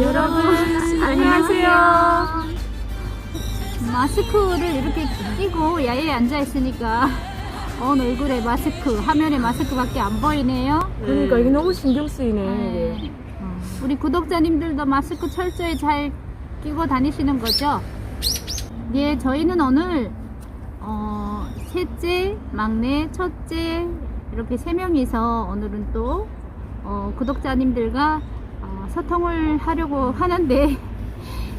여러분 안녕하세요. 마스크를 이렇게 끼고 야외에 앉아 있으니까 온 얼굴에 마스크, 화면에 마스크밖에 안 보이네요. 그러니까 이게 너무 신경 쓰이네. 네. 이게. 우리 구독자님들도 마스크 철저히 잘 끼고 다니시는 거죠? 예, 저희는 오늘 어, 셋째, 막내, 첫째 이렇게 세 명이서 오늘은 또 어, 구독자님들과 어, 소통을 하려고 하는데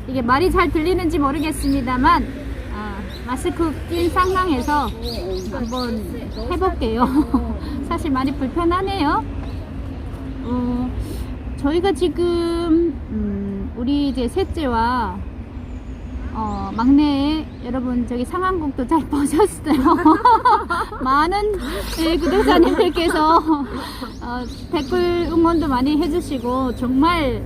이게 말이 잘 들리는지 모르겠습니다만 어, 마스크 낀 상황에서 한번 해볼게요. 사실 많이 불편하네요. 어, 저희가 지금 음, 우리 이제 셋째와 어, 막내 여러분 저기 상황곡도 잘 보셨어요. 많은 예, 구독자님들께서 어, 댓글 응원도 많이 해주시고 정말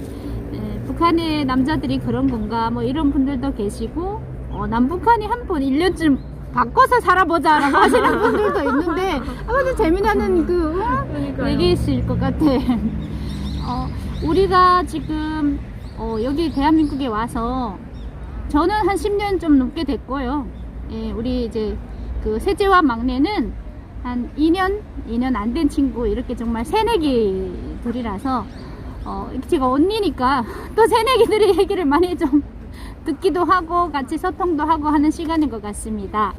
예, 북한의 남자들이 그런 건가 뭐 이런 분들도 계시고 어, 남북한이 한 번 1년쯤 바꿔서 살아보자 라고 하시는 분들도 있는데 아무튼 재미나는 그 어? 얘기이실 것 같아. 어, 우리가 지금 어, 여기 대한민국에 와서 저는 한 10년 좀 넘게 됐고요. 예, 우리 이제 그 셋째와 막내는 한 2년, 2년 안 된 친구 이렇게 정말 새내기들이라서 어, 제가 언니니까 또 새내기들의 얘기를 많이 좀 듣기도 하고 같이 소통도 하고 하는 시간인 것 같습니다.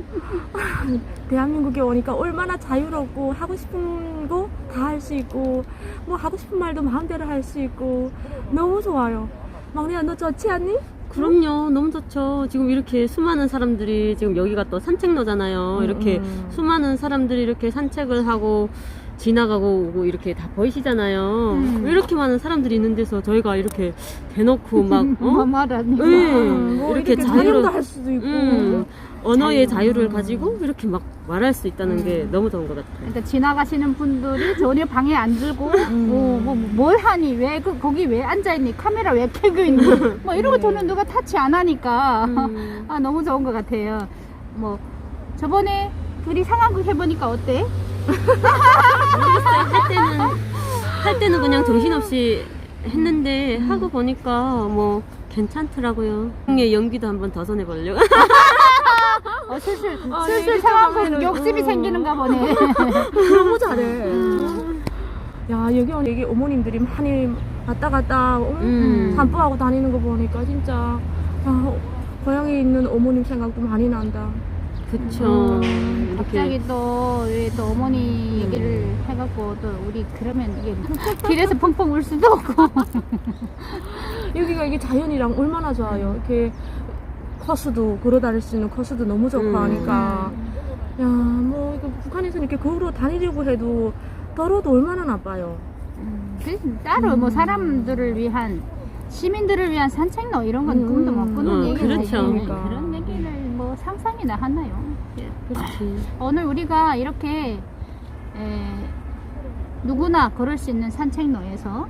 대한민국에 오니까 얼마나 자유롭고 하고 싶은 거 다 할 수 있고 뭐 하고 싶은 말도 마음대로 할 수 있고 너무 좋아요. 막내야 너 좋지 않니? 그럼요. 너무 좋죠. 지금 이렇게 수많은 사람들이 지금 여기가 또 산책로잖아요. 이렇게 음. 수많은 사람들이 이렇게 산책을 하고 지나가고 오고 이렇게 다 보이시잖아요. 음. 이렇게 많은 사람들이 있는 데서 저희가 이렇게 대놓고 막 뭐 어? 말하니? 네. 뭐 이렇게 이렇게 자유로- 할 수도 있고 음, 언어의 자유. 자유 를 가지고 이렇게 막 말할 수 있다는 게 너무 좋은 것 같아요. 그러니까 지나가시는 분들이 전혀 방해 안 주고 음. 뭐, 뭐, 뭘 하니 왜 그, 거기 왜 앉아 있니 카메라 왜 켜고 있니 뭐 이런 거 저는 누가 타치 안 하니까 음. 아 너무 좋은 것 같아요 뭐 저번에 둘이 상황극 해보니까 어때? 모르겠어요. 할 때는 할 때는 그냥 정신없이 했는데 하고 보니까 뭐 괜찮더라고요. 연기도 한번 더 선해 보려고. 어, 슬슬 아, 슬슬 이렇게 상황극 하면은, 욕심이 음. 생기는가 보네 너무 잘해. 야 여기 오니 여기 어머님들이 많이 왔다 갔다 어? 음. 산보하고 다니는 거 보니까 진짜 야, 고향에 있는 어머님 생각도 많이 난다. 그쵸. 음, 갑자기 또, 왜 또 어머니 얘기를 해갖고 또 우리 그러면 이게 길에서 펑펑 울 수도 없고 여기가 이게 자연이랑 얼마나 좋아요. 이렇게 코스도 걸어 다닐 수 있는 코스도 너무 좋고 음. 하니까 야 뭐 이거 북한에서 이렇게 걸어 다니려고 해도 더러도 얼마나 나빠요. 그 따로 뭐 사람들을 위한 시민들을 위한 산책로 이런 건 음, 꿈도 못 꾸는 음, 얘기를 그렇죠. 그러니까. 그런 얘기를 뭐 상상이나 하나요? 예. 그렇지. 오늘 우리가 이렇게 에, 누구나 걸을 수 있는 산책로에서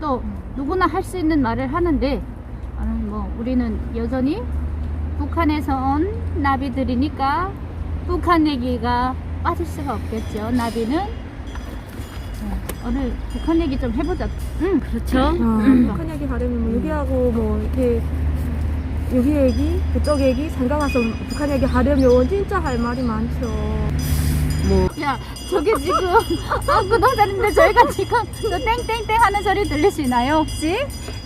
또 누구나 할 수 있는 말을 하는데 어, 뭐 우리는 여전히 북한에서 온 나비들이니까 북한 얘기가 빠질 수가 없겠죠. 나비는 어, 오늘 북한 얘기 좀 해보자. 응. 그렇죠. 아, 음. 북한 얘기 하려면 뭐 여기하고 뭐 이렇게 여기 얘기 그쪽 얘기 생각 와서 북한 얘기 하려면 진짜 할 말이 많죠. 뭐 야, 저기 지금 아, 구독자님들 저희가 지금 저 땡땡땡 하는 소리 들리시나요 혹시?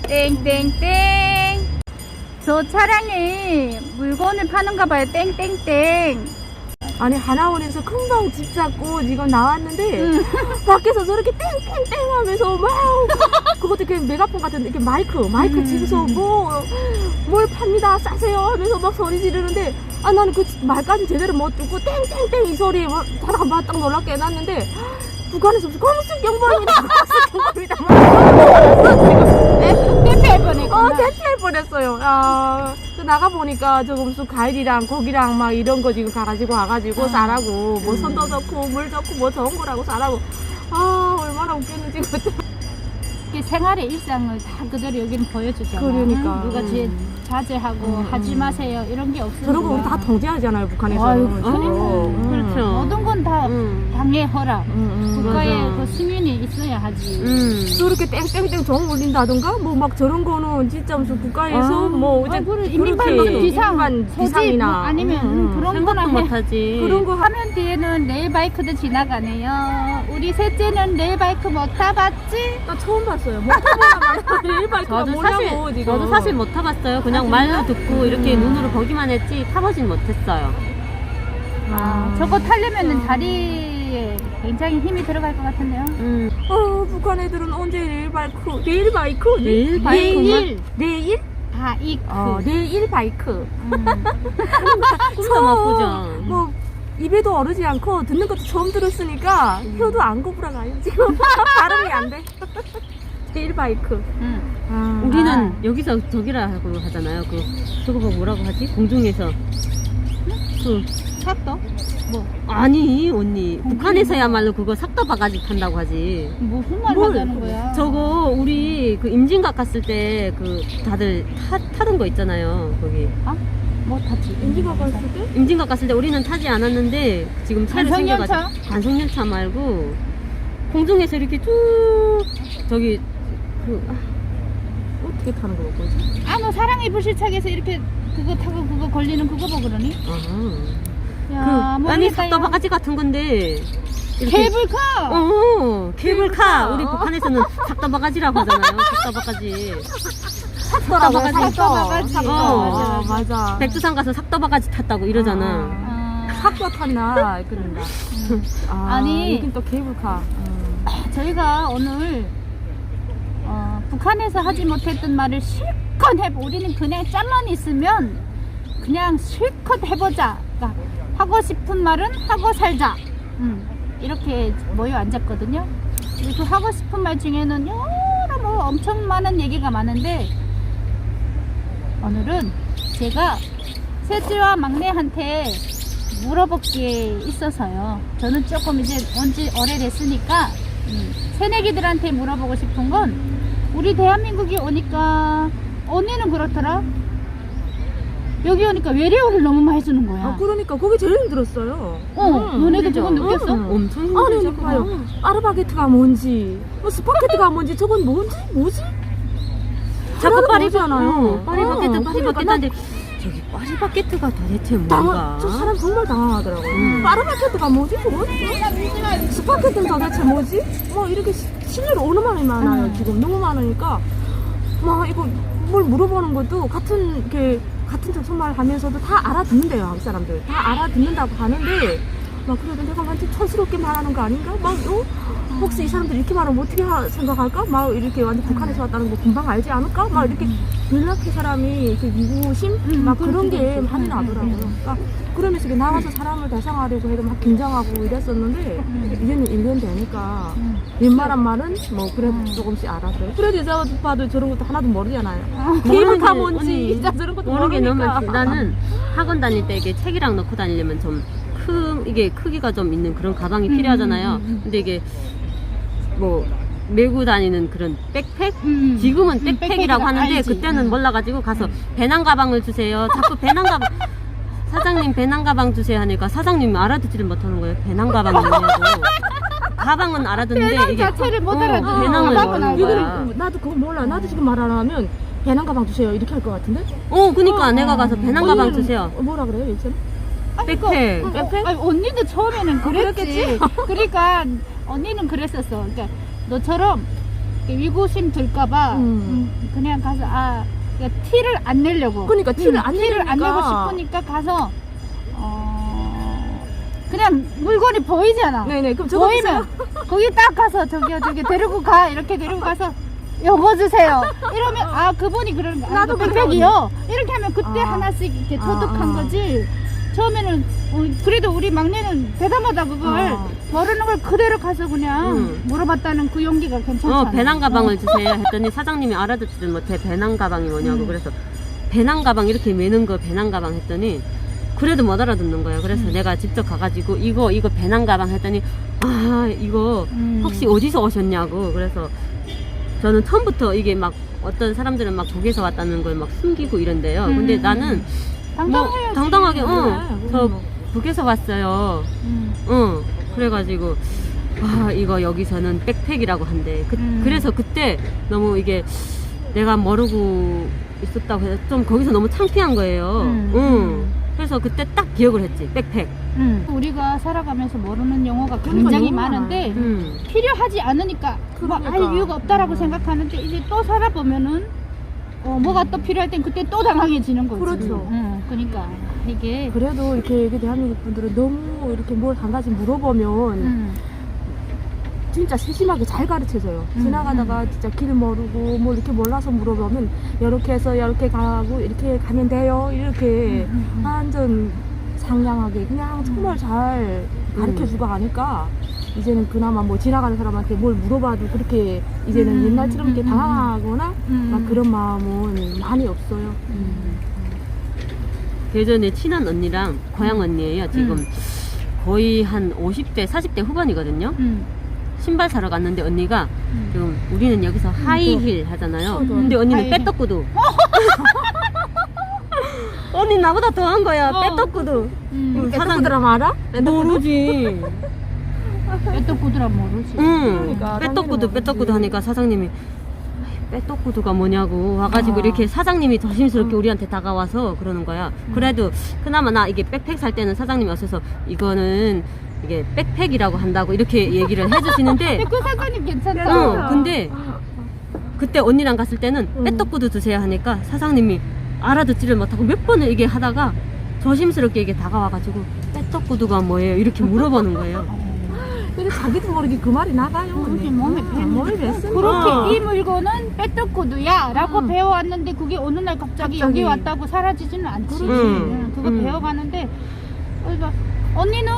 땡땡땡. 저 차량에 물건을 파는가 봐요. 땡땡땡. 아니 하나원에서 금방 집 잡고 지금 나왔는데 응. 밖에서 저렇게 땡땡땡 하면서 막 그것도 이렇게 메가폰 같은 이렇게 마이크 마이크 음. 집에서 뭐 뭘 팝니다 싸세요 하면서 막 소리 지르는데 아 나는 그 말까지 제대로 못 듣고 땡땡땡 이 소리 막 다다가 딱 놀랍게 해놨는데 북한에서 무슨 검수 경보입니다 검수 경보입니다 네, 뻔했구나. 어 대피할 뻔했어요 아, 그 나가 보니까 저거 무슨 과일이랑 고기랑 막 이런 거 지금 가가지고 와가지고 아. 싸라고 뭐 선도 좋고 물 좋고 뭐 좋은 거라고 싸라고 아 얼마나 웃겼는지 그때 이렇게 생활의 일상을 다 그대로 여기는 보여주잖아. 그러니까. 누가 제 음. 자제하고 음, 하지 음. 마세요 이런 게 없으니까. 저러고 우리 다 통제하잖아요 북한에서 아유, 어, 그러니까. 음. 그렇죠. 모든. 당의 허락. 음, 국가의 맞아. 그 승인이 있어야 하지. 응. 저렇게 땡땡땡 정 올린다던가 뭐 막 저런 거는 진짜 무슨 국가에서 아. 뭐 아, 어제 그래, 인민반성 비상, 비상이나 뭐 아니면 음, 음. 그런 거나 해. 못하지. 그런 거 하- 화면 뒤에는 레일바이크도 지나가네요. 우리 셋째는 레일바이크 못 타봤지? 나 처음 봤어요. 뭐 타보다가 일발크가 저도 뭐냐고 사실. 저도 사실 못 타봤어요. 그냥 아, 말로 듣고 이렇게 음. 눈으로 보기만 했지 타보진 못했어요. 아, 저거 타려면은 다리에 굉장히 힘이 들어갈 것 같은데요. 음. 어, 북한 애들은 언제 레일바이크? 레일바이크? 레일바이크만? 내일 레일? 바이크. 어, 레일바이크. 음. 꿈도 못 꾸죠. 뭐 입에도 어르지 않고 듣는 것도 처음 들었으니까 혀도 안 고부라 가요 지금 발음이 안 돼. 레일바이크. 음. 아, 우리는 아. 여기서 저기라고 하잖아요. 그 저거 뭐 뭐라고 하지? 공중에서 그 샀어? 뭐 아니 언니 북한에서야말로 그거 삭도 바가지 탄다고 하지. 무슨 말 뭘? 하자는 거야? 저거 우리 그 임진각 갔을 때 그 다들 타, 타던 거 있잖아요. 거기 뭐 탔지? 인지가 갔을 때? 임진각 갔을 때 우리는 타지 않았는데 지금 차를 관성열차? 챙겨가지고 관성열차 말고 공중에서 이렇게 쭉 저기 그 아, 어떻게 타는 거야 거지? 아, 너 사랑의 불시착에서 이렇게 그거 타고 그거 걸리는 그거 뭐 그러니? 아. 야, 그, 아니 야. 바가지 같은 건데 이렇게 케이블카! 어, 케이블카. 케이블카. 우리 북한에서는 삭도 바가지라고 하잖아요. 삭도 바가지. 삭도라고 바가지. 바가지. 어. 아, 맞아. 백두산 가서 삭도 바가지 탔다고 이러잖아. 아, 삭도 탔나 그런다. 아, 아니. 여긴 또 케이블카. 음. 저희가 오늘 어, 북한에서 하지 못했던 말을 실컷 해보. 우리는 그냥 짬만 있으면 그냥 실컷 해보자. 그러니까 하고 싶은 말은 하고 살자. 음, 이렇게 모여 앉았거든요. 그 하고 싶은 말 중에는 여러 뭐 엄청 많은 얘기가 많은데 오늘은 제가 셋째와 막내한테 물어볼 게 있어서요. 저는 조금 이제 온지 오래됐으니까 음, 새내기들한테 물어보고 싶은 건 우리 대한민국이 오니까 언니는 그렇더라. 여기 오니까 외래어를 너무 많이 쓰는 거야. 아, 그러니까 거기 제일 힘들었어요. 어, 음, 너네도? 그건 느꼈어? 음. 엄청 아니, 힘들죠. 봐요. 아르바게트가 뭔지, 뭐 스파게티가 뭔지, 저건 뭔지, 뭐지? 자꾸 파리 모르잖아요. 어, 파리바게트, 어, 파리바게트 그러니까 한데 저기 파리바게트가 도대체 뭔가? 저 사람 정말 당황하더라고요. 음. 아르바게트가 뭐지, 저건? 스파게티는 도대체 뭐지? 뭐 이렇게 시- 실례로 오는 말이 많아요, 음. 지금. 너무 많으니까. 막 이거 뭘 물어보는 것도 같은, 이렇게, 같은 정말 하면서도 다 알아듣는데요, 한국 사람들. 다 알아듣는다고 하는데, 막 그래도 내가 완전 촌스럽게 말하는 거 아닌가? 막, 어? 혹시 이 사람들 이렇게 말하면 어떻게 하- 생각할까? 막 이렇게 완전 북한에서 왔다는 거 금방 알지 않을까? 막 이렇게 연락해 사람이 그 미구심? 음, 막 그렇죠, 그런 게 그렇죠. 많이 음, 나더라고요. 음, 음. 그러니까 그러면서 나와서 사람을 대상하려고 해도 막 긴장하고 이랬었는데 음. 이제는 1년 되니까 음. 웬만한 말은 뭐 그래도 음. 조금씩 알아들어요. 그래도 여자 오빠도 저런 것도 하나도 모르잖아요. 아, 케이블카 뭔지 진짜 저런 것도 모르는 게 너무 모르니까. 많지. 나는 학원 다닐 때 이게 책이랑 넣고 다니려면 좀 큰, 이게 크기가 좀 있는 그런 가방이 음, 필요하잖아요. 음, 음. 근데 이게 뭐 메고 다니는 그런 백팩? 음. 지금은 음, 백팩이라고 하는데 알지. 그때는 음. 몰라가지고 가서 배낭 가방을 주세요. 자꾸 배낭 가방 사장님 배낭 가방 주세요 하니까 사장님이 알아듣지를 못하는 거예요. 배낭 가방이 뭐냐고. 가방은 알아듣는데 배낭 이게 자체를 못 어, 알아듣는 배낭을 가방은 모르는 알아요. 거야. 이거는 나도 그거 몰라. 나도 지금 말 안 하면 배낭 가방 주세요 이렇게 할 것 같은데? 어, 그니까 어, 내가 어. 가서 배낭 가방 언니는 주세요. 뭐라 그래요 요즘? 백팩. 그, 어, 백팩? 아니, 언니도 처음에는 그랬지. 그랬겠지? 그러니까 언니는 그랬었어. 그러니까 너처럼 위고심 들까봐 음. 음, 그냥 가서 아 그러니까 티를 안 내려고. 그러니까 티를 음, 안 티를 안 내고 내니까. 싶으니까 가서 어 그냥 물건이 보이잖아. 네네 그럼 저거 보이면 거기 딱 가서 저기요 저기 데리고 가 이렇게 데리고 가서 요거 주세요 이러면 아 그분이 그러는 거야 나도 백팩이요 이렇게 하면 그때 아. 하나씩 이렇게 아, 터득한 아. 거지 처음에는 어, 그래도 우리 막내는 대담하다 그걸 아. 모르는 걸 그대로 가서 그냥 음. 물어봤다는 그 용기가 괜찮잖아 어, 배낭 가방을 주세요 했더니 사장님이 알아듣지를 못해. 배낭 가방이 뭐냐고. 음. 그래서 배낭 가방 이렇게 매는 거 배낭 가방 했더니 그래도 못 알아듣는 거야. 그래서 음. 내가 직접 가가지고 이거 이거 배낭 가방 했더니 아 이거 음. 혹시 어디서 오셨냐고. 그래서 저는 처음부터 이게 막 어떤 사람들은 막 독에서 왔다는 걸 막 숨기고 이런데요. 근데 음. 나는 뭐 당당해야지 당당하게 그래, 어, 저 뭐. 북에서 왔어요. 음. 응. 그래가지고 아 이거 여기서는 백팩이라고 한대. 그, 음. 그래서 그때 너무 이게 내가 모르고 있었다고 해서 좀 거기서 너무 창피한 거예요. 음. 응. 그래서 그때 딱 기억을 했지. 백팩. 음. 우리가 살아가면서 모르는 영어가 그러니까 굉장히 많은데. 음. 필요하지 않으니까 뭐 그러니까. 알 이유가 없다라고 음. 생각하는데 이제 또 살아보면은 어, 뭐가 또 필요할 땐 그때 또 당황해지는 거지. 그렇죠. 응, 그러니까 이게 그래도 이렇게 여기 대한민국 분들은 너무 이렇게 뭘 한 가지 물어보면 음, 진짜 세심하게 잘 가르쳐줘요. 음, 지나가다가 진짜 길 모르고 뭐 이렇게 몰라서 물어보면 이렇게 해서 이렇게 가고 이렇게 가면 돼요. 이렇게 음, 음. 완전 상냥하게 그냥 정말 잘 가르쳐주고 하니까 이제는 그나마 뭐 지나가는 사람한테 뭘 물어봐도 그렇게 이제는 음, 옛날처럼 이렇게 음, 음, 당황하거나 음. 막 그런 마음은 많이 없어요. 그 예전에 친한 언니랑 고향 언니예요. 지금 음. 거의 한 50대, 40대 후반이거든요. 음, 신발 사러 갔는데 언니가 음. 지금 우리는 여기서 하이힐 하잖아요. 음, 근데 언니는 하이힐. 빼떡구두. 언니 나보다 더한 거야. 어. 빼떡구두. 음. 사장- 사장 알아? 모르지. 빼떡구두라 모르지. 응. 그러니까 빼떡구두, 당연히 빼떡구두 하니까 사장님이 "아이, 빼떡구두가 뭐냐고 와가지고 아. 이렇게 사장님이 조심스럽게 음. 우리한테 다가와서 그러는 거야. 음. 그래도 그나마 나 이게 백팩 살 때는 사장님이 왔어서 이거는 이게 백팩이라고 한다고 이렇게 얘기를 해주시는데 그 사장님 괜찮다. 어, 근데 그때 언니랑 갔을 때는 음. 빼떡구두 주세요 하니까 사장님이 알아듣지를 못하고 몇 번을 이게 하다가 조심스럽게 이게 다가와가지고 빼떡구두가 뭐예요 이렇게 물어보는 거예요. 근데 자기도 모르게 그 말이 나가요. 몸에 음, 밴- 몸에 뱄으니까. 그렇게 어. 이 물건은 빼떡구두야 라고 음. 배워왔는데 그게 어느 날 갑자기, 갑자기. 여기 왔다고 사라지지는 않지 음. 응, 그거 음. 배워가는데 그러니까 언니는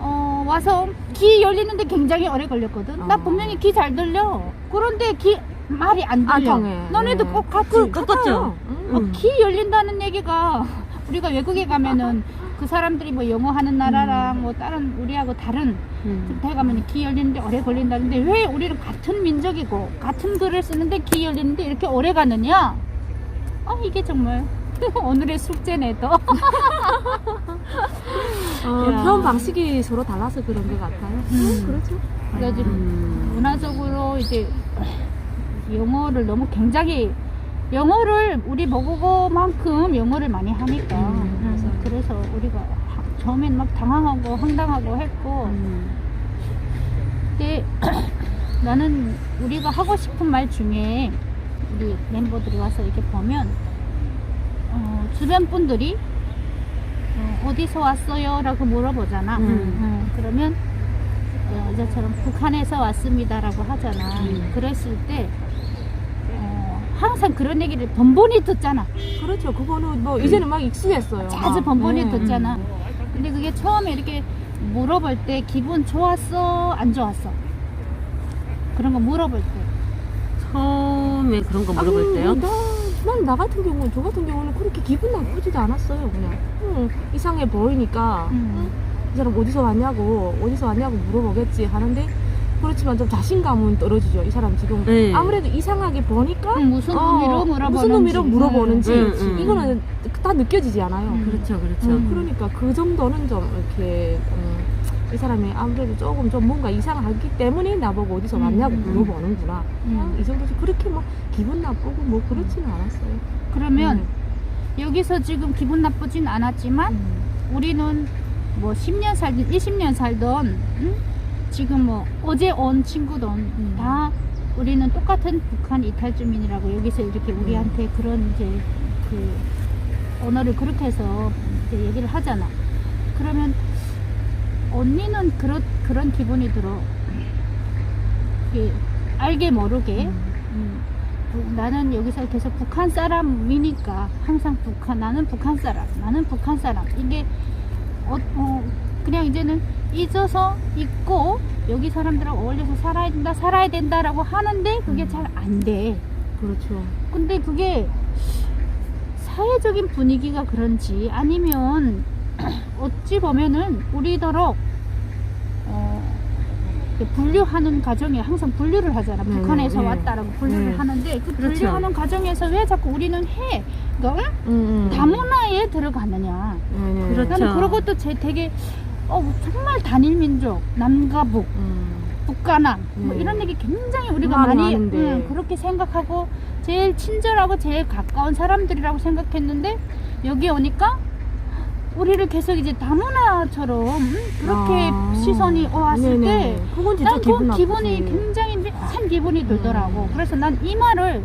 어, 와서 귀 열리는데 굉장히 오래 걸렸거든 나 어. 분명히 귀 잘 들려 그런데 귀 말이 안 들려 안 통해. 너네도 네. 꼭 같이 그, 똑같죠? 음. 어, 귀 열린다는 얘기가 우리가 외국에 가면은 그 사람들이 뭐 영어 하는 나라랑 뭐 다른 우리하고 다른 음. 데 가면 귀 열리는데 오래 걸린다는데 왜 우리는 같은 민족이고 같은 글을 쓰는데 귀 열리는데 이렇게 오래 가느냐? 아 이게 정말 오늘의 숙제네 또. 어, 야. 표현 방식이 서로 달라서 그런 것 같아요. 음. 그렇죠. 그래가지고 음. 문화적으로 이제 영어를 너무 굉장히 영어를 우리 모국어만큼 영어를 많이 하니까 음, 음, 그래서 우리가 하- 처음엔 막 당황하고 황당하고 했고 음. 근데 나는 우리가 하고 싶은 말 중에 우리 멤버들이 와서 이렇게 보면 어, 주변 분들이 어, 디서 왔어요? 라고 물어보잖아. 음. 어, 그러면 어, 여자처럼 북한에서 왔습니다라고 하잖아. 음. 그랬을 때 어, 항상 그런 얘기를 번번이 듣잖아. 그렇죠. 그거는 뭐 이제는 막 익숙했어요. 자주 막. 번번이 네. 듣잖아. 근데 그게 처음에 이렇게 물어볼 때 기분 좋았어? 안 좋았어? 그런 거 물어볼 때. 처음에 그런 거 물어볼 아니, 때요? 나, 난 나 같은 경우는 저 같은 경우는 그렇게 기분 나쁘지도 않았어요. 그냥 응, 이상해 보이니까 음. 이 사람 어디서 왔냐고 어디서 왔냐고 물어보겠지 하는데 그렇지만 좀 자신감은 떨어지죠. 이 사람 지금 네. 아무래도 이상하게 보니까 음, 무슨 의미로 물어보는지. 무슨 의미로 물어보는지 음, 음. 이거는 다 느껴지지 않아요. 음. 그렇죠, 그렇죠. 음, 그러니까 그 정도는 좀 이렇게 음, 이 사람이 아무래도 조금 좀 뭔가 이상하기 때문에 나보고 어디서 음, 왔냐고 음, 음. 물어보는구나. 음. 아, 이 정도지 그렇게 뭐 기분 나쁘고 뭐 그렇지는 않았어요. 그러면 음. 여기서 지금 기분 나쁘진 않았지만 음. 우리는 뭐 10년 살든 20년 살던 응? 지금 뭐 어제 온 친구든 음. 다 우리는 똑같은 북한 이탈 주민이라고 여기서 이렇게 우리한테 그런 이제 그 언어를 그렇게 해서 이제 얘기를 하잖아. 그러면 언니는 그런 그런 기분이 들어. 알게 모르게 음, 부- 나는 여기서 계속 북한 사람이니까 항상 북한 나는 북한 사람 나는 북한 사람 이게 어, 어, 그냥 이제는 잊어서 있고 여기 사람들하고 어울려서 살아야 된다 살아야 된다라고 하는데 그게 음. 잘안 돼. 그렇죠. 근데 그게 사회적인 분위기가 그런지 아니면 어찌 보면은 우리더러 어, 분류하는 과정에 항상 분류를 하잖아. 네, 북한에서 네. 왔다라고 분류를 네. 하는데 그 그렇죠. 분류하는 과정에서 왜 자꾸 우리는 해? 그러니까 응? 음, 음. 다문화에 들어가느냐. 네, 네. 그렇죠. 나는 그런 것도 제 되게 어, 정말 단일 민족, 남과 북, 음. 북과 남, 뭐 네. 이런 얘기 굉장히 우리가 많이. 응, 그렇게 생각하고 제일 친절하고 제일 가까운 사람들이라고 생각했는데 여기 오니까 우리를 계속 이제 다문화처럼 응? 그렇게 아. 시선이 왔을. 때난 기분 그. 기분이 굉장히 묘한 기분이 들더라고. 음. 그래서 난 이 말을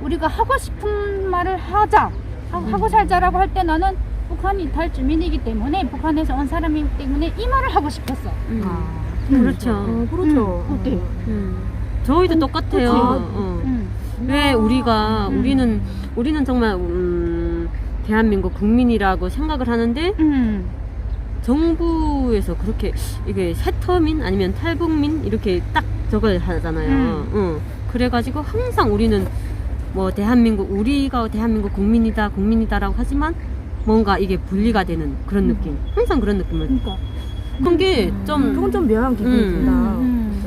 우리가 하고 싶은 말을 하자, 하, 음. 하고 살자라고 할 때 나는 북한 이 탈 주민이기 때문에 북한에서 온 사람이기 때문에 이 말을 하고 싶었어. 음. 아, 그렇죠. 어, 그렇죠. 음, 어때? 음. 저희도 똑같아요. 그치. 어. 응. 왜 우리가 음. 우리는 우리는 정말 음, 대한민국 국민이라고 생각을 하는데 응. 정부에서 그렇게 이게 세터민 아니면 탈북민 이렇게 딱 저걸 하잖아요. 음. 응. 그래가지고 항상 우리는 뭐 대한민국 우리가 대한민국 국민이다 국민이다라고 하지만 뭔가 이게 분리가 되는 그런 음. 느낌. 항상 그런 느낌을. 그러니까. 그런 게 음. 좀 그건 좀 묘한 기분이 음. 든다. 음.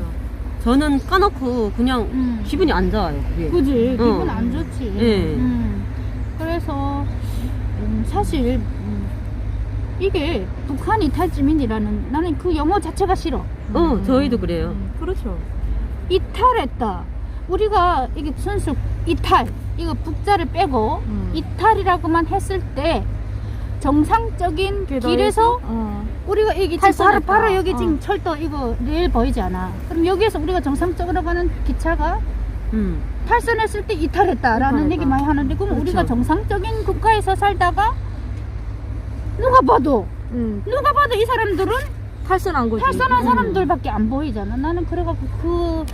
저는 까놓고 그냥 응. 기분이 안 좋아요. 그게. 그지 어. 기분 안 좋지. 예. 음. 그래서 음, 사실 음, 이게 북한 이 탈주민이라는 나는 그 영어 자체가 싫어. 어, 저희도 그래요. 음, 그렇죠. 이탈했다. 우리가 이게 순수 이탈 이거 북자를 빼고 음. 이탈이라고만 했을 때 정상적인 길에서 어. 우리가 여기 지금 바로, 여기 어. 지금 철도 이거 레일 보이지 않아? 그럼 여기에서 우리가 정상적으로 가는 기차가 음. 탈선했을 때 이탈했다라는 이탈했다. 얘기 많이 하는데 그럼 그렇죠. 우리가 정상적인 국가에서 살다가 누가 봐도 음, 누가 봐도 이 사람들은 탈선한 거지. 탈선한 음. 사람들밖에 안 보이잖아. 나는 그래갖고 그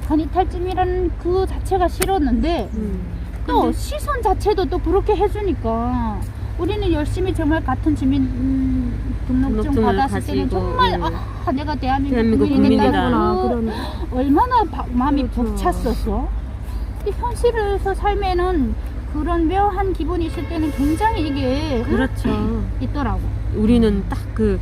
북한 이탈쯤이라는 그 자체가 싫었는데 음. 또 근데- 시선 자체도 또 그렇게 해주니까 우리는 열심히 정말 같은 주민 음, 등록증 등록증을 받았을 때는 가지고, 정말 음. 아 내가 대한민국, 대한민국 국민이 국민이다. 됐다고 그러네. 얼마나 바- 마음이 그렇죠. 벅찼었어. 근데 현실에서 삶에는 그런 묘한 기분이 있을 때는 굉장히 이게 그렇죠. 있더라고. 우리는 딱 그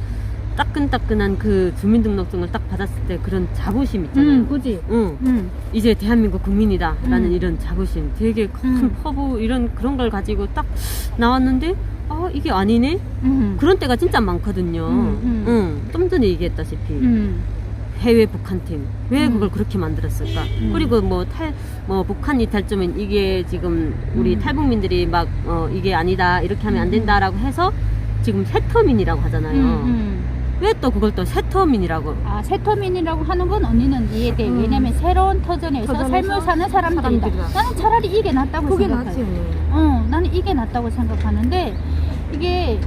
따끈따끈한 그 주민등록증을 딱 받았을 때 그런 자부심 있잖아요. 응, 그지? 응. 응. 이제 대한민국 국민이다라는 음. 이런 자부심, 되게 큰 음. 퍼부 이런 그런 걸 가지고 딱 나왔는데 아 이게 아니네. 응. 그런 때가 진짜 많거든요. 음, 음. 응. 좀 전에 얘기했다시피 응. 해외 북한 팀 왜 음. 그걸 그렇게 만들었을까? 음. 그리고 뭐 탈 뭐 북한 이탈점은 이게 지금 우리 음. 탈북민들이 막 어, 이게 아니다 이렇게 하면 안 음. 된다라고 해서 지금 세터민이라고 하잖아요. 응. 왜 또 그걸 또 세터민이라고? 아, 세터민이라고 하는 건 언니는 이해돼. 음. 왜냐면 새로운 터전에서 터전에서 삶을 사는 사람들이다. 사람들이다. 나는 차라리 이게 낫다고 그게 생각해. 낫지. 어, 나는 이게 낫다고 생각하는데 이게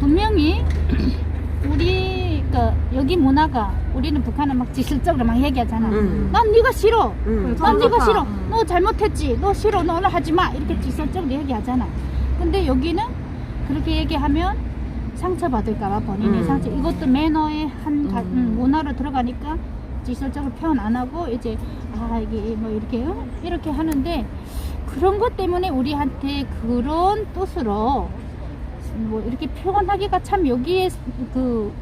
분명히 우리 그러니까 여기 문화가 우리는 북한은 막 지실적으로 막 얘기하잖아. 응. 난 네가 싫어. 응. 그래서 난 네가 좋다. 싫어. 응. 너 잘못했지. 너 싫어. 너는 하지 마. 이렇게 지설적으로 얘기하잖아. 근데 여기는 그렇게 얘기하면 상처받을까봐 본인이 음. 상처. 이것도 매너의 한 가- 음. 음, 문화로 들어가니까 지설적으로 표현 안 하고 이제 아 이게 뭐 이렇게 어? 이렇게 하는데 그런 것 때문에 우리한테 그런 뜻으로 뭐 이렇게 표현하기가 참 여기에 그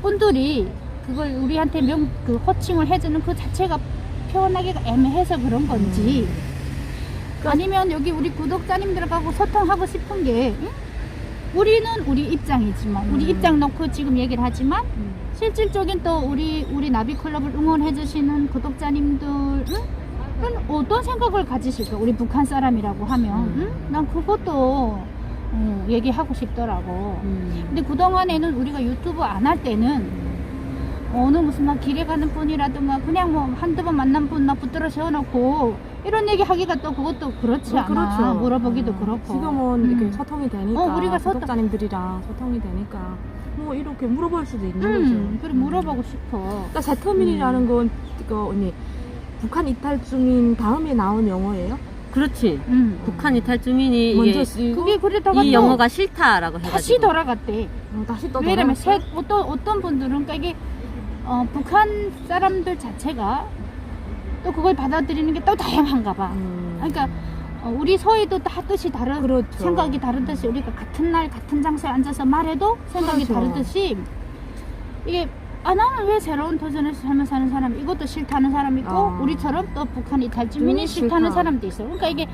분들이 그걸 우리한테 명 그 호칭을 해주는 그 자체가 표현하기가 애매해서 그런 건지 아니면 여기 우리 구독자님들하고 소통하고 싶은 게 응? 우리는 우리 입장이지만 우리 음. 입장 놓고 지금 얘기를 하지만 음. 실질적인 또 우리 우리 나비 클럽을 응원해 주시는 구독자님들은 어떤 생각을 가지실까? 우리 북한 사람이라고 하면 음. 응? 난 그것도 어, 얘기하고 싶더라고. 음. 근데 그동안에는 우리가 유튜브 안 할 때는 어느 무슨 막 길에 가는 분이라든가 그냥 뭐 한두 번 만난 분막 붙들어 세워놓고 이런 얘기 하기가 또 그것도 그렇지 어, 않아. 그렇죠. 물어보기도 음, 그렇고. 지금은 음. 이렇게 소통이 되니까 어, 우리가 소통- 구독자님들이랑 소통이 되니까 뭐 이렇게 물어볼 수도 있는 음, 거죠. 그래 물어보고 싶어. 그러니까 세터민이라는 음. 건그 언니 북한 이탈 중인 다음에 나온 영어예요? 그렇지. 음. 북한 이탈 주민이 먼저 이게 쓰이고 그게 그러다가 이또 영어가 싫다라고 해가지고 다시 돌아갔대. 어, 다시 또 왜냐면 돌아왔어요? 새, 어떤 어떤 분들은 그러니까 이게 어, 북한 사람들 자체가 또 그걸 받아들이는 게 또 다양한가 봐. 음. 그러니까 어, 우리 소위도 다 뜻이 다른 그렇죠. 생각이 다르듯이 우리가 같은 날 같은 장소에 앉아서 말해도 생각이 그렇죠. 다르듯이 이게 아 나는 왜 새로운 도전에서 살면 사는 사람 이것도 싫다는 사람 있고 아. 우리처럼 또 북한 이탈 주민이 음, 싫다는 싫다. 사람도 있어. 그러니까 이게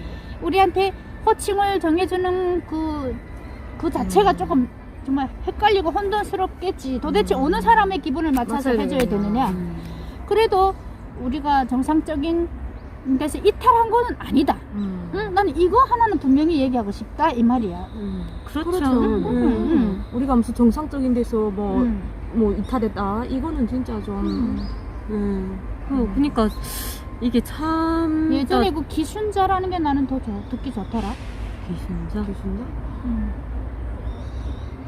우리한테 호칭을 정해주는 그, 그 자체가 음. 조금 정말 헷갈리고 혼돈스럽겠지. 도대체 어느 사람의 기분을 맞춰서 맞아야 해줘야. 되느냐. 음. 그래도 우리가 정상적인 그래서 이탈한 거는 아니다. 음. 응, 나는 이거 하나는 분명히 얘기하고 싶다 이 말이야. 음. 그렇죠. 그렇죠. 음. 음. 음. 우리가 무슨 정상적인 데서 뭐, 음. 뭐 이탈했다. 이거는 진짜 좀. 음. 음. 그, 그니까 이게 참 예전에 그 기순자라는 게 나는 더 좋- 듣기 좋더라. 귀신자. 귀순다? 음.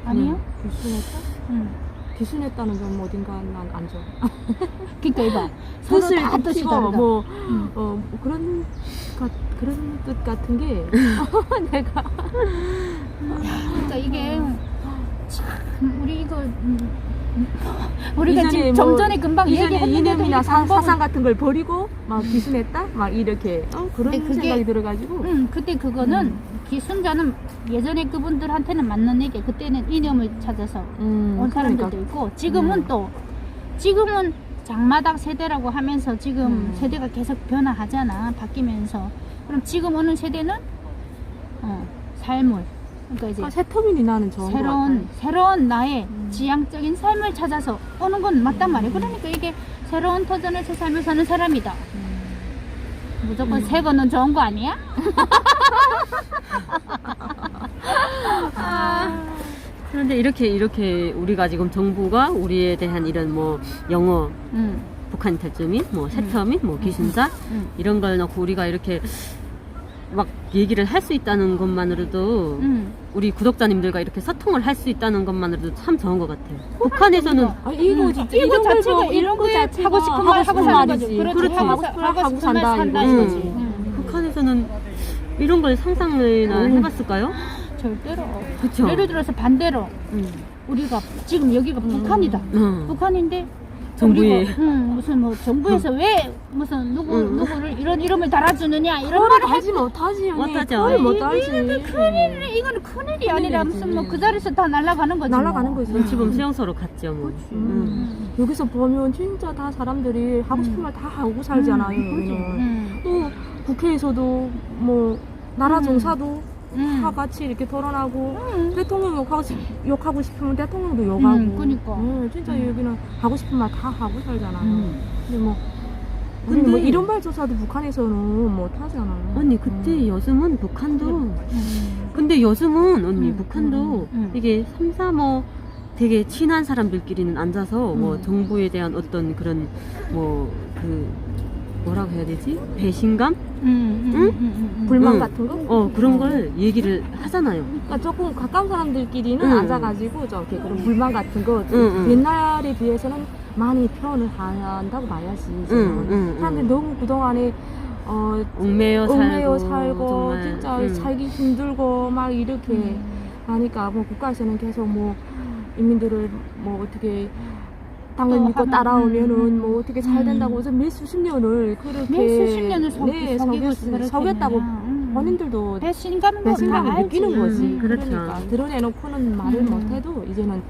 아니요? 귀순했다? 응. 귀순했다는 점 어딘가 난안 좋아. 그러니까 이봐. 뜻을 다 뜻이 지키고 다르다. 뭐, 음. 어, 뭐 그런, 것, 그런 뜻 같은 게 내가. 그러니까 이게 참 우리 이거 음, 음, 우리가 지금 뭐, 좀 전에 금방 얘기했는데도 이념이나 이 사, 방법은- 사상 같은 걸 버리고 막 귀순했다? 막 이렇게 어, 그런 근데 그게- 생각이 들어가지고. 응, 그때 그거는 기순자는 예전에 그분들한테는 맞는 얘기. 그때는 이념을 찾아서 음, 온 사람들도 그러니까. 있고 지금은 음. 또 지금은 장마당 세대라고 하면서 지금 음. 세대가 계속 변화하잖아 바뀌면서 그럼 지금 오는 세대는 어, 삶을 그러니까 이제 아, 새터민이 나는 좋은 것 새로운. 새로운 나의 음. 지향적인 삶을 찾아서 오는 건 맞단 말이야. 그러니까 이게 새로운 터전을 새 삶을 사는 사람이다. 무조건 새 거는 좋은 거 아니야? 그런데 이렇게 이렇게 우리가 지금 정부가 우리에 대한 이런 뭐 영어 응. 북한 이탈주민, 뭐 세터민, 뭐 귀신자 응. 이런 걸 넣고 우리가 이렇게 막 얘기를 할 수 있다는 것만으로도 응. 우리 구독자님들과 이렇게 소통을 할 수 있다는 것만으로도 참 좋은 것 같아요. 북한에서는 아, 이거 응. 진짜 이거 이런 걸 자체가 보고 이런 거에 자체가 하고 싶은 말 하고 사는 거지. 말이지. 그렇지. 그렇지. 하고 싶은 말 하고 산다 산다 이거지. 이거지. 응. 응. 북한에서는 이런 걸 상상이나 음. 해봤을까요? 절대로. 그쵸? 예를 들어서 반대로 음. 우리가 지금 여기가 북한이다. 음. 북한인데 정부에. 응, 무슨 뭐 정부에서 왜 무슨 누구 응. 누구를 이런 이름을 달아주느냐 이런 그걸 말을 하지 못하지 형님. 못하죠. 그걸 이- 못하지. 큰일이 이거는 큰일이 아니라 큰일이지. 무슨 뭐 그 자리에서 다 날아가는 거지. 날아가는 뭐. 거지. 눈치범 수용소로 갔죠. 뭐. 그치. 음. 음. 여기서 보면 진짜 다 사람들이 하고 싶은 음. 말다 하고 살잖아요. 음. 음. 또 국회에서도 뭐 나라 음. 정사도 음. 다 같이 이렇게 토론하고 음. 대통령 욕하고, 싶- 욕하고 싶으면 대통령도 욕하고. 음, 그니까. 음, 진짜 음. 여기는 하고 싶은 말 다 하고 살잖아요. 음. 근데 뭐 근데- 뭐 이런 말 조차도 북한에서는 못 하잖아요. 언니 그때 음. 요즘은 북한도 음. 근데 요즘은 언니 음, 북한도 음, 음. 이게 삼삼오 되게 친한 사람들끼리는 앉아서 뭐 음. 정부에 대한 어떤 그런 뭐그 뭐라고 해야 되지 배신감 응? 음, 음, 음. 불만 음. 같은 거? 어 그런 걸 얘기를 하잖아요. 그러니까 조금 가까운 사람들끼리는 응. 앉아가지고 저렇게 그런 불만 같은 거 응, 응. 옛날에 비해서는 많이 표현을 한다고 봐야지. 응, 지금은. 응, 사람들이 응. 너무 그동안에 어, 얽매여 살고, 얽매여 살고 정말, 진짜 응. 살기 힘들고 막 이렇게 음. 하니까 뭐 국가에서는 계속 뭐 인민들을 뭐 어떻게 당을 또 믿고 하면, 따라오면은 음, 뭐 어떻게 잘 음. 된다고 해서 몇 수십 년을 그렇게 몇 수십 년을 속, 네, 속이고 속였, 속였다고 음. 본인들도 배신감은 배신감을 다 느끼는 알지. 거지. 음. 그렇죠. 그러니까 드러내놓고는 말을 음. 못해도 이제는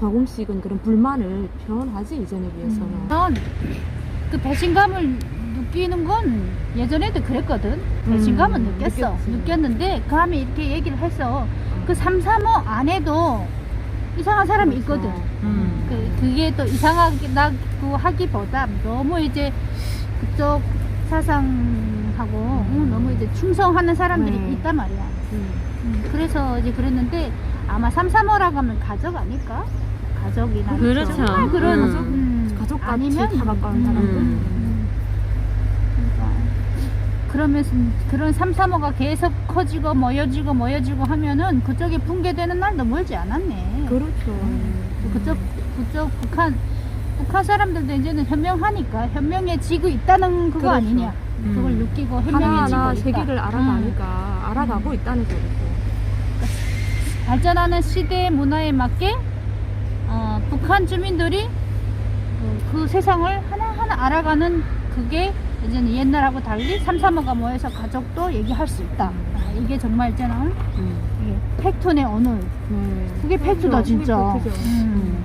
조금씩은 그런 불만을 표현하지 이전에 비해서는. 넌그 배신감을 느끼는 건 예전에도 그랬거든. 배신감은 음, 느꼈어. 느꼈지. 느꼈는데 그 다음에 이렇게 얘기를 해서 그 335 안에도 이상한 사람이 그렇죠. 있거든. 음. 그, 그게 또 이상하다고 하기보다 너무 이제 그쪽 사상하고 응, 너무 이제 충성하는 사람들이 네. 있단 말이야. 음. 음, 그래서 이제 그랬는데 아마 335라고 하면 가족 아닐까? 가족이나 그렇죠. 정말 그런 음. 음, 가족 아니면 다 가까운 음, 사람들. 음. 그러니까 그러면서 그런 335가 계속 커지고 모여지고 모여지고 하면은 그쪽에 붕괴되는 날도 멀지 않았네. 그렇죠. 음. 그쪽 그쪽 북한 북한 사람들도 이제는 현명하니까 현명해지고 있다는 그거 그렇죠. 아니냐. 음. 그걸 느끼고 현명해지고 하나하나 있다. 세계를 알아가니까 음. 알아가고 있다는 소리고. 발전하는 시대의 문화에 맞게 어, 북한 주민들이 그, 그 세상을 하나하나 알아가는 그게 이제는 옛날하고 달리 삼삼오가 모여서 가족도 얘기할 수 있다. 아, 이게 정말 이제는 음. 팩트네 오늘. 네. 그게 팩트다. 진짜. 그게 팩트죠. 음.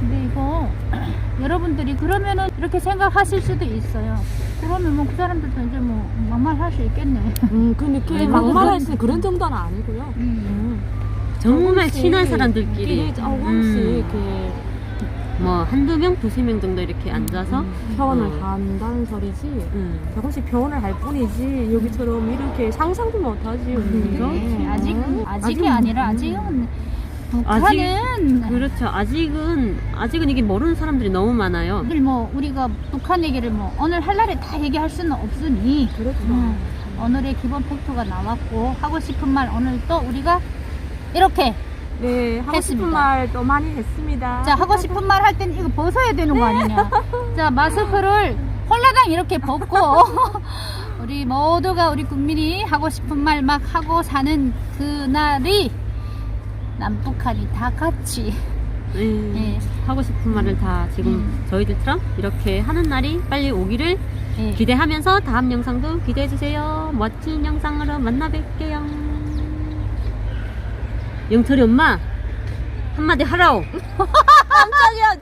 근데 이거 여러분들이 그러면은 이렇게 생각하실 수도 있어요. 그러면 뭐 그 사람들도 이제 뭐 막말할 수 있겠네. 음, 근데 걔 아니, 막말할 그런 정도는 아니고요. 음. 정말 친한 사람들끼리 끼리 조금씩 이렇게 뭐 한두 명, 두세 명 정도 이렇게 앉아서 표현을 음. 한다는 소리지. 음. 조금씩 표현을 할 뿐이지 여기처럼 이렇게 상상도 못하지 우리. 네, 아직 음. 아직이 아직은- 아니라 음. 아직은 북한은 그렇죠. 아직은 아직은 이게 모르는 사람들이 너무 많아요. 뭐 우리가 북한 얘기를 뭐 오늘 할 날에 다 얘기할 수는 없으니 그렇죠. 음, 오늘의 기본 팩트가 나왔고 하고 싶은 말 오늘 또 우리가 이렇게 네 하고 했습니다. 싶은 말도 많이 했습니다. 자 하고 싶은 말 할 땐 이거 벗어야 되는 거 아니냐 자 마스크를 홀라당 이렇게 벗고 우리 모두가 우리 국민이 하고 싶은 말 막 하고 사는 그날이 남북한이 다 같이 네. 예, 하고 싶은 말을 다 지금 음. 저희들처럼 이렇게 하는 날이 빨리 오기를 예. 기대하면서 다음 영상도 기대해 주세요. 멋진 영상으로 만나 뵐게요. 영철이 엄마 한마디 하라오. 깜짝이야.